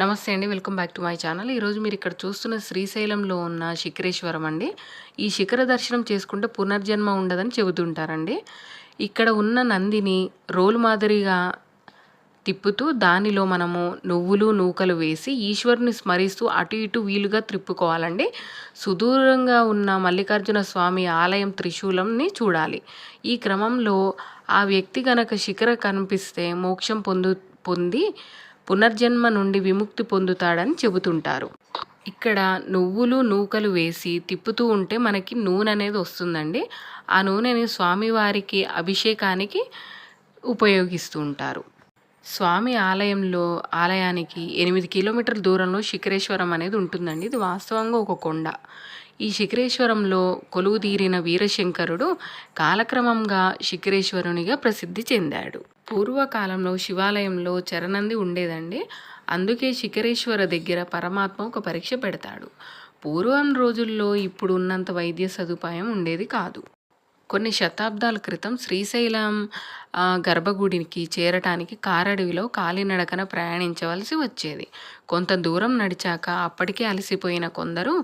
నమస్తే అండి welcome back to my channel. ఈరోజు మీరు ఇక్కడ చూస్తున్న శ్రీశైలంలో ఉన్న శిఖరేశ్వరం అండి. ఈ శిఖర దర్శనం చేసుకుంటే పునర్జన్మ ఉండదని చెబుతుంటారండి. ఇక్కడ ఉన్న నందిని రోల్ మాదిరిగా తిప్పుతూ దానిలో మనము నువ్వులు నూకలు వేసి ఈశ్వరుని స్మరిస్తూ అటు ఇటు వీలుగా త్రిప్పుకోవాలండి. సుదూరంగా ఉన్న మల్లికార్జున స్వామి ఆలయం త్రిశూలంని చూడాలి. ఈ క్రమంలో ఆ వ్యక్తి గనక శిఖర కనిపిస్తే మోక్షం పొందు పొంది పునర్జన్మ నుండి విముక్తి పొందుతాడని చెబుతుంటారు. ఇక్కడ నువ్వులు నూకలు వేసి తిప్పుతూ ఉంటే మనకి నూనె అనేది వస్తుందండి. ఆ నూనెని స్వామివారికి అభిషేకానికి ఉపయోగిస్తూ ఉంటారు. స్వామి ఆలయంలో ఆలయానికి ఎనిమిది కిలోమీటర్ల దూరంలో శిఖరేశ్వరం అనేది ఉంటుందండి. ఇది వాస్తవంగా ఒక కొండ. ఈ శిఖరేశ్వరంలో కొలువుదీరిన వీరశంకరుడు కాలక్రమంగా శిఖరేశ్వరునిగా ప్రసిద్ధి చెందాడు. పూర్వకాలంలో శివాలయంలో చరణంది ఉండేదండి. అందుకే శిఖరేశ్వర దగ్గర పరమాత్మ ఒక పరీక్ష పెడతాడు. పూర్వం రోజుల్లో ఇప్పుడు ఉన్నంత వైద్య సదుపాయం ఉండేది కాదు. కొన్ని శతాబ్దాల క్రితం శ్రీశైలం గర్భగుడికి చేరటానికి కారడవిలో కాలినడకన ప్రయాణించవలసి వచ్చేది. కొంత దూరం నడిచాక అప్పటికే అలసిపోయిన కొందరు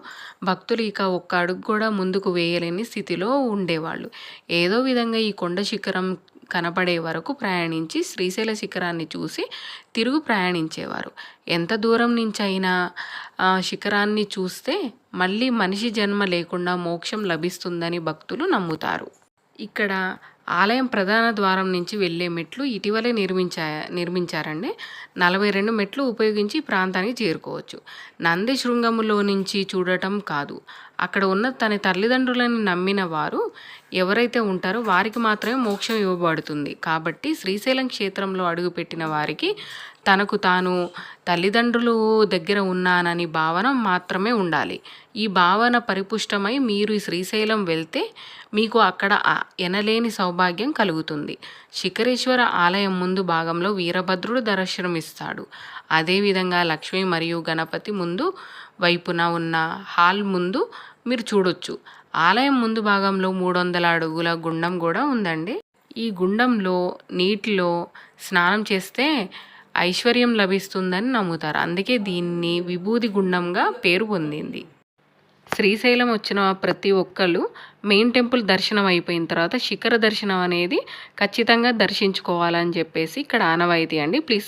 భక్తులు ఇక ఒక్క అడుగు కూడా ముందుకు వేయలేని స్థితిలో ఉండేవాళ్ళు. ఏదో విధంగా ఈ కొండ శిఖరం కనపడే వరకు ప్రయాణించి శ్రీశైల శిఖరాన్ని చూసి తిరుగు ప్రయాణించేవారు. ఎంత దూరం నుంచి అయినా శిఖరాన్ని చూస్తే మళ్ళీ మనిషి జన్మ లేకుండా మోక్షం లభిస్తుందని భక్తులు నమ్ముతారు. ఇక్కడ ఆలయం ప్రధాన ద్వారం నుంచి వెళ్ళే మెట్లు ఇటీవలే నిర్మించా నిర్మించారండి. నలభై రెండు మెట్లు ఉపయోగించి ప్రాంతానికి చేరుకోవచ్చు. నంది శృంగములో నుంచి చూడటం కాదు. అక్కడ ఉన్న తన తల్లిదండ్రులను నమ్మిన వారు ఎవరైతే ఉంటారో వారికి మాత్రమే మోక్షం ఇవ్వబడుతుంది. కాబట్టి శ్రీశైలం క్షేత్రంలో అడుగుపెట్టిన వారికి తనకు తాను తల్లిదండ్రులు దగ్గర ఉన్నానని భావన మాత్రమే ఉండాలి. ఈ భావన పరిపుష్టమై మీరు శ్రీశైలం వెళ్తే మీకు అక్కడ ఎనలేని సౌభాగ్యం కలుగుతుంది. శిఖరేశ్వర ఆలయం ముందు భాగంలో వీరభద్రుడు దర్శనమిస్తాడు. అదేవిధంగా లక్ష్మి మరియు గణపతి ముందు వైపున ఉన్న హాల్ ముందు మీరు చూడొచ్చు. ఆలయం ముందు భాగంలో మూడు వందల అడుగుల గుండం కూడా ఉందండి. ఈ గుండంలో నీటిలో స్నానం చేస్తే ఐశ్వర్యం లభిస్తుందని నమ్ముతారు. అందుకే దీన్ని విభూది గుండంగా పేరు పొందింది. శ్రీశైలం వచ్చిన ప్రతి ఒక్కళ్ళు మెయిన్ టెంపుల్ దర్శనం అయిపోయిన తర్వాత శిఖర దర్శనం అనేది ఖచ్చితంగా దర్శించుకోవాలని చెప్పేసి ఇక్కడ ఆనవాయితీ అండి. ప్లీజ్